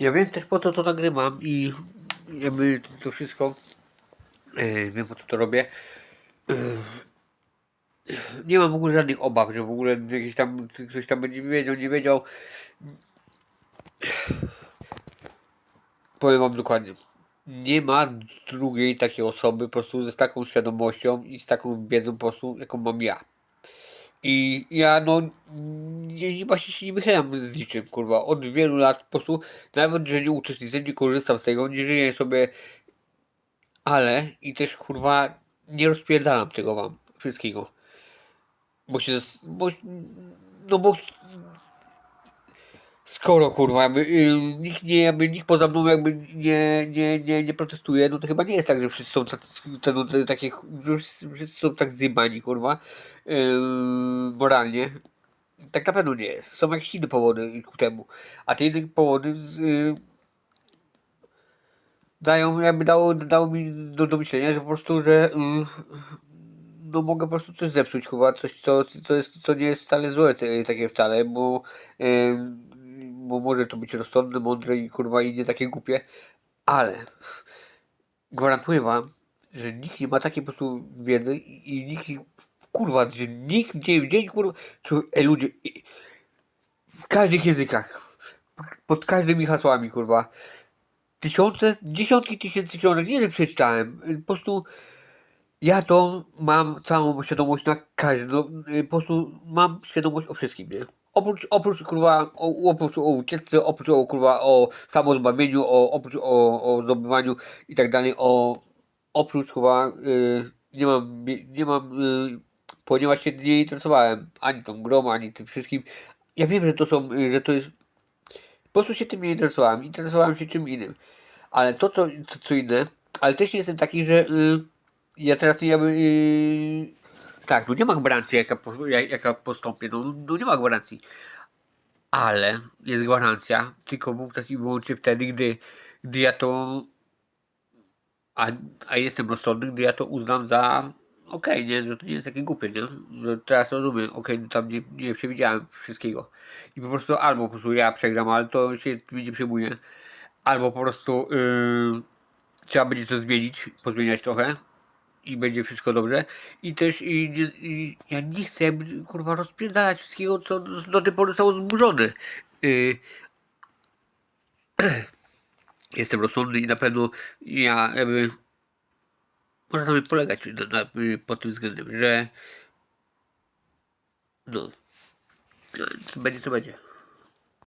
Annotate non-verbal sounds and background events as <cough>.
Ja wiem też po co to nagrywam i jakby to wszystko, e, wiem po co to robię. E, nie mam w ogóle żadnych obaw, że w ogóle jakiś tam, ktoś tam będzie wiedział, nie wiedział. Powiem wam dokładnie. Nie ma drugiej takiej osoby po prostu z taką świadomością i z taką wiedzą po prostu, jaką mam ja. I ja no nie, nie właśnie się nie wychylam z niczym, kurwa. Od wielu lat po prostu, nawet że nie uczestniczę, nie korzystam z tego, nie żyję sobie, ale i też kurwa nie rozpierdalam tego wam wszystkiego. Bo się, bo, no bo skoro kurwa jakby, y, nikt nie, jakby nikt poza mną jakby nie, nie, nie, nie protestuje, no to chyba nie jest tak, że wszyscy są tacy, te, te, takie, że wszyscy są tak zjebani kurwa yy, moralnie. Tak na pewno nie jest. Są jakieś inne powody ku temu. A te inne powody yy, dają, jakby dało, dało mi do, do myślenia, że po prostu, że yy, no mogę po prostu coś zepsuć chyba, coś co, co, jest, co nie jest wcale złe takie wcale, bo, yy, bo może to być rozsądne, mądre i kurwa i nie takie głupie, ale gwarantuję wam, że nikt nie ma takiej po prostu wiedzy i, nikt, kurwa, że nikt dzień w dzień, kurwa, czy, ej, ludzie, i- w każdych językach, pod każdymi hasłami, kurwa, tysiące, dziesiątki tysięcy książek, nie że przeczytałem, y, po prostu ja to mam całą świadomość na każdą, y, po prostu mam świadomość o wszystkim, nie? Oprócz, oprócz kurwa, o, oprócz o ucieczce, oprócz o kurwa, o samozbawieniu, o, oprócz o, o zdobywaniu i tak dalej, o, oprócz chyba, y, nie mam, nie mam, y, ponieważ się nie interesowałem ani tą grą, ani tym wszystkim. Ja wiem, że to są, y, że to jest, po prostu się tym nie interesowałem, interesowałem się czym innym. Ale to, co, co, co inne, ale też nie jestem taki, że y, ja teraz nie jakby, y, tak, no nie ma gwarancji, jaka, jaka postąpię, no, no nie ma gwarancji. Ale jest gwarancja tylko wówczas i wyłącznie wtedy, gdy, gdy ja to a, a jestem rozsądny, gdy ja to uznam za okej, nie, że to nie jest takie głupie, nie, że teraz rozumiem, okej, no tam nie, nie przewidziałem wszystkiego. I po prostu albo po prostu ja przegram, ale to się mi nie przejmuje, albo po prostu yy, trzeba będzie to zmienić, pozmieniać trochę i będzie wszystko dobrze i też i, i ja nie chcę kurwa rozpierdalać wszystkiego, co do, tej pory zostało zburzone. Yy, <clears throat> jestem rozsądny i na pewno ja jakby można na mnie polegać na, na, pod tym względem, że no, no będzie co będzie.